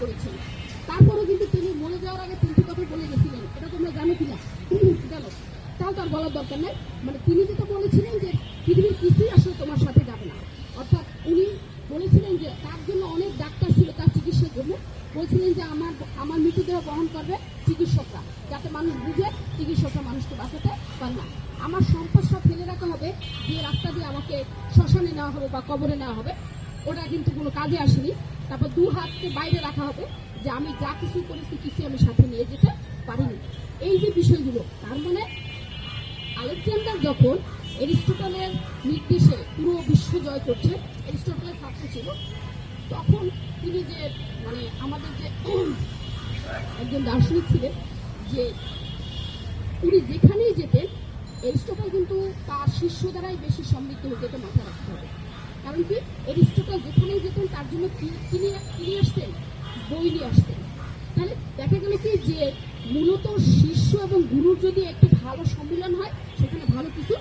করেছেন তারপরেও কিন্তু তিনি মরে যাওয়ার আগে তিনটি কথা বলে গেছিলেন। এটা তোমরা জানো কিনা? জানো? তাও তার বলার দরকার নেই। মানে তিনি যেটা বলেছিলেন যে পৃথিবীর কিছুই আসলে তোমার সাথে যাবে না। অর্থাৎ উনি বলেছিলেন যে তার জন্য অনেক ডাক্তার ছিল তার চিকিৎসার জন্য। বলছিলেন যে আমার আমার মৃতদেহ বহন করবে চিকিৎসকরা, যাতে মানুষ বুঝে চিকিৎসকরা মানুষকে বাঁচাতে পারে না। আমার সম্পদ সব ফেলে রাখা হবে, যে রাস্তা দিয়ে আমাকে শ্মশানে নেওয়া হবে বা কবরে নেওয়া হবে। ওটা কিন্তু কোনো কাজে আসেনি। তারপর দু হাতকে বাইরে রাখা হবে যে আমি যা কিছু করেছি কিছু আমি সাথে নিয়ে যেতে পারিনি। এই যে বিষয়গুলো, তার মানে আলেকজান্ডার যখন এরিস্টটলের নির্দেশে পুরো বিশ্ব জয় করছে এরিস্টটলের ছাত্র ছিল, তখন তিনি যে মানে আমাদের যে একজন দার্শনিক ছিলেন, যে উনি যেখানেই যেতেন এরিস্টটল কিন্তু তার শিষ্য দ্বারাই বেশি সমৃদ্ধ এটা মাথায় রাখতে হবে। কারণ কি এরিস্টটল যেখানেই যেতেন, তার জন্য কি- কি নিয়ে আসতেন? বই নিয়ে আসতেন। তাহলে দেখা গেল কি যে মূলত শিষ্য এবং গুরুর যদি একটি ভালো সম্মিলন হয়, সেখানে ভালো কিছু